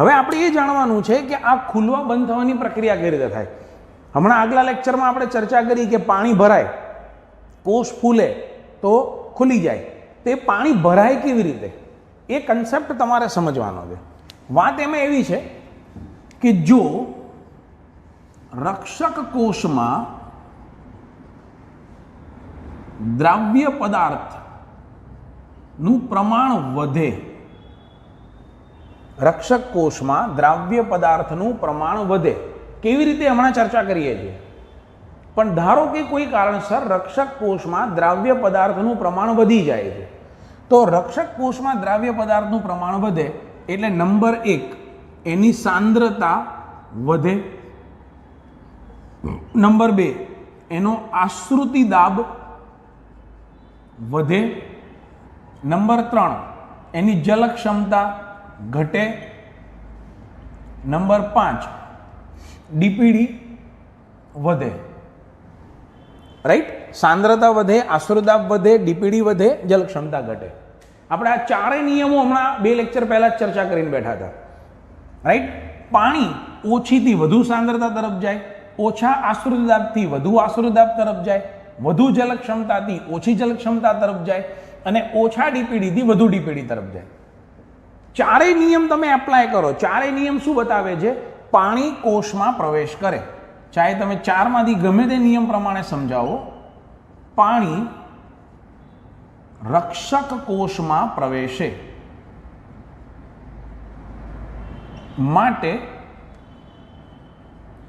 હવે આપણે એ જાણવાનું છે કે આ ખુલવા બંધ થવાની પ્રક્રિયા કઈ રીતે થાય? હમણાં આગલા લેક્ચરમાં આપણે ચર્ચા કરી કે પાણી ભરાય, કોષ ફૂલે તો ખુલી જાય. તે પાણી ભરાય કેવી રીતે? એ કન્સેપ્ટ તમારે સમજવાનો છે. વાત એમાં એવી છે કે જો રક્ષક કોષમાં દ્રાવ્ય પદાર્થનું પ્રમાણ વધે રક્ષક કોષમાં દ્રાવ્ય પદાર્થનું પ્રમાણ વધે. કેવી રીતે હમણાં ચર્ચા કરીએ છીએ? પણ ધારો કે કોઈ કારણસર રક્ષક કોષમાં દ્રાવ્ય પદાર્થનું પ્રમાણ વધી જાય છે. તો રક્ષક કોષમાં દ્રાવ્ય પદાર્થનું પ્રમાણ વધે એટલે નંબર એક, એની સાંદ્રતા વધે. નંબર બે, એનો આશ્રુતિ દાબ વધે. નંબર ત્રણ, એની જલ ક્ષમતા ઘટે. નંબર પાંચ, ડીપીડી વધે. રાઈટ? સાંદ્રતા વધે આશ્રુદાબ વધે, ડીપીડી વધે જલ ક્ષમતા ઘટે. આપણે આ ચારેય નિયમો હમણાં બે લેક્ચર પહેલાં જ ચર્ચા કરીને બેઠા હતા. રાઈટ? પાણી ઓછીથી વધુ સાંદ્રતા તરફ જાય, ઓછા આશ્રુદાબથી વધુ આશ્રુદાબ તરફ જાય, વધુ જલ ક્ષમતાથી ઓછી જલ ક્ષમતા તરફ જાય, અને ઓછા ડીપીડીથી વધુ ડીપીડી તરફ જાય. ચારેય નિયમ તમે એપ્લાય કરો. ચારેય નિયમ શું બતાવે છે? પાણી કોષમાં પ્રવેશ કરે. ચાહે તમે ચારમાંથી ગમે તે નિયમ પ્રમાણે સમજાવો. પાણી રક્ષક કોષમાં પ્રવેશે માટે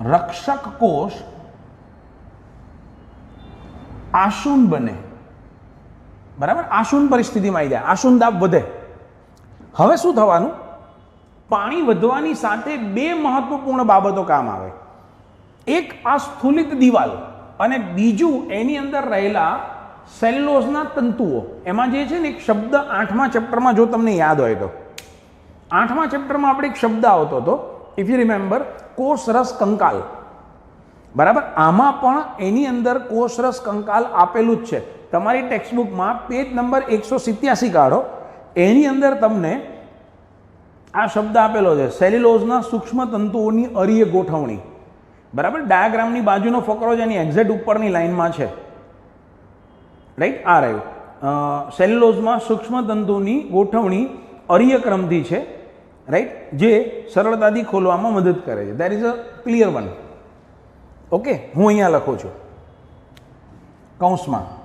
રક્ષક કોષ આશુન બને. બરાબર? આશુન પરિસ્થિતિમાં આવી જાય. આશુન દાબ વધે. હવે શું થવાનું? પાણી વધવાની સાથે બે મહત્વપૂર્ણ બાબતો કામ આવે. એક આ સ્થુલિત દિવાલ અને બીજું એની અંદર રહેલા સેલ્યુલોઝના તંતુઓ. એમાં જે છે ને એક શબ્દ આઠમા ચેપ્ટરમાં જો તમને યાદ હોય તો. આઠમા ચેપ્ટરમાં આપણે એક શબ્દ આવતો હતો. ઇફ યુ રિમેમ્બર કોષરસ કંકાલ. બરાબર? આમાં પણ એની અંદર કોષરસ કંકાલ આપેલું જ છે. તમારી ટેક્સ્ટબુકમાં પેજ નંબર એકસો સિત્યાસી કાઢો. એની અંદર તમને આ શબ્દ આપેલો છે, સેલ્યુલોઝના સૂક્ષ્મ તંતુઓની અરીય ગોઠવણી. બરાબર? ડાયાગ્રામની બાજુનો ફકરો જેની એક્ઝેક્ટ ઉપરની લાઇનમાં છે. રાઈટ આ રહ્યું. સેલ્યુલોઝમાં સૂક્ષ્મ તંતુની ગોઠવણી અરીય ક્રમથી છે રાઈટ જે સરળતાથી ખોલવામાં મદદ કરે છે. That is a clear one okay હું અહીંયા લખું છું. કૌંસમાં.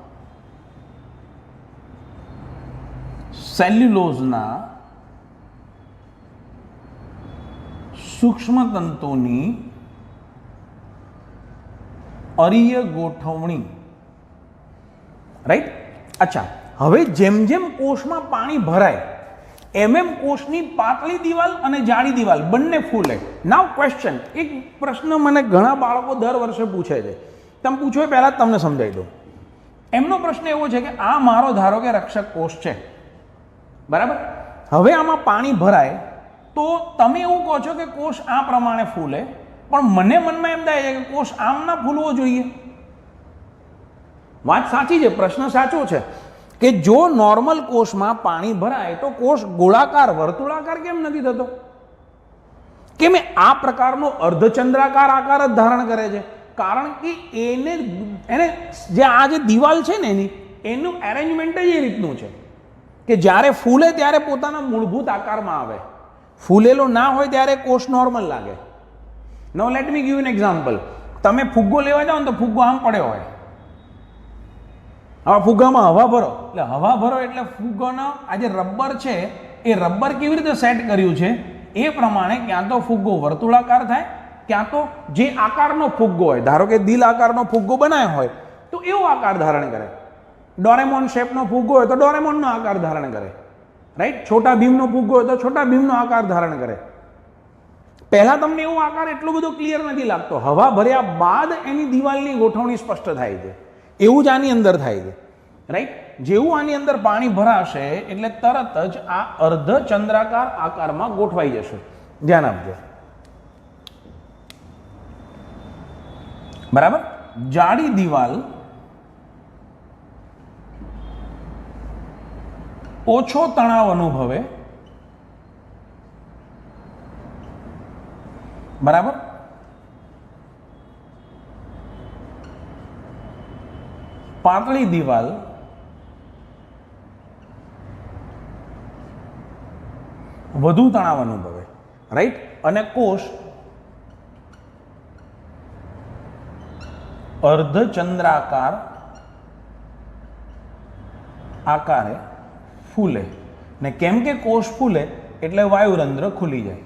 સેલ્યુલોઝના સૂક્ષ્મ તંતુની અરીય ગોઠવણી. રાઈટ અચ્છા, હવે જેમ જેમ કોષમાં પાણી ભરાય, એમ એમ કોષની પાતળી દિવાલ અને જાડી દિવાલ, બંને ફૂલે. નાવ ક્વેશ્ચન એક પ્રશ્ન મને ઘણા બાળકો દર વર્ષે પૂછે છે. તમે પૂછો એ પહેલાં તમને સમજાવી દઉં. એમનો પ્રશ્ન એવો છે કે આ મારો ધારો કે રક્ષક કોષ છે. બરાબર? હવે આમાં પાણી ભરાય, તો તમે એવું કહો છો કે કોષ આ પ્રમાણે ફૂલે, પણ મને મનમાં એમ થાય છે કે કોષ આમ ના ફૂલવો જોઈએ. વાત સાચી છે, પ્રશ્ન સાચો છે, કે જો નોર્મલ કોષમાં પાણી ભરાય, તો કોષ ગોળાકાર, વર્તુળાકાર કેમ નથી થતો? કેમ આ પ્રકારનો અર્ધચંદ્રાકાર આકાર જ ધારણ કરે છે, કારણ કે એને એને જે આ જે દિવાલ છે ને એની, એનું એરેન્જમેન્ટ જ એ રીતનું છે. કે જ્યારે ફૂલે ત્યારે પોતાના મૂળભૂત આકારમાં આવે. ફૂલેલો ના હોય ત્યારે કોષ નોર્મલ લાગે. No let me give an example તમે ફુગ્ગો લેવા જાઓ ને તો ફુગ્ગો આમ પડ્યો હોય. હવે ફુગ્ગામાં હવા ભરો. એટલે હવા ભરો એટલે ફુગ્ગોનો આ જે રબર છે, એ રબર કેવી રીતે સેટ કર્યું છે? એ પ્રમાણે ક્યાં તો ફુગ્ગો વર્તુળાકાર થાય, ક્યાં તો જે આકારનો ફુગ્ગો હોય, ધારો કે દિલ આકારનો ફુગ્ગો બનાવ્યો હોય, તો એવો આકાર ધારણ કરે. ડોરેમોન શેપનો ફુગ્ગો હોય તો ડોરેમોનનો આકાર ધારણ કરે. રાઈટ છોટા ભીમનો ફુગ્ગો હોય તો છોટા ભીમનો આકાર ધારણ કરે. પહેલાં તમને એવો આકાર એટલો બધો ક્લિયર નથી લાગતો. હવા ભર્યા બાદ એની દિવાલની ગોઠવણી સ્પષ્ટ થાય છે. એવું જ આની અંદર થાય છે. રાઈટ જેવું આની અંદર પાણી ભરાશે એટલે તરત જ આ અર્ધ ચંદ્રાકાર આકારમાં ગોઠવાઈ જશે. ધ્યાન આપજો. બરાબર? જાડી દિવાલ ઓછો તણાવ અનુભવે. બરાબર? પાતળી દિવાલ વધુ તણાવ અનુભવે રાઈટ અને કોષ અર્ધચંદ્રાકાર આકારે ફૂલે. ને કેમ કે કોષ ફૂલે, એટલે વાયુરંધ્ર ખુલી જાય.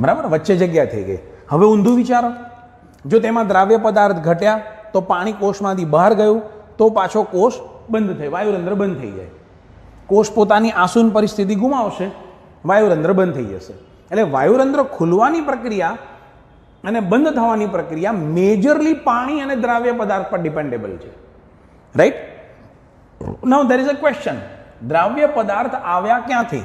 બરાબર? વચ્ચે જગ્યા થઈ ગઈ. હવે ઊંધું વિચારો. જો તેમાં દ્રાવ્ય પદાર્થ ઘટ્યા, તો પાણી કોષમાંથી બહાર ગયું, તો પાછો કોષ બંધ થઈ વાયુરંધ્ર બંધ થઈ જાય. કોષ પોતાની આસુન પરિસ્થિતિ ગુમાવશે, વાયુરંધ્ર બંધ થઈ જશે. એટલે વાયુરંધ્ર ખુલવાની પ્રક્રિયા અને બંધ થવાની પ્રક્રિયા મેજરલી પાણી અને દ્રાવ્ય પદાર્થ પર ડિપેન્ડેબલ છે. Right now there is a question દ્રાવ્ય પદાર્થ આવ્યા ક્યાંથી?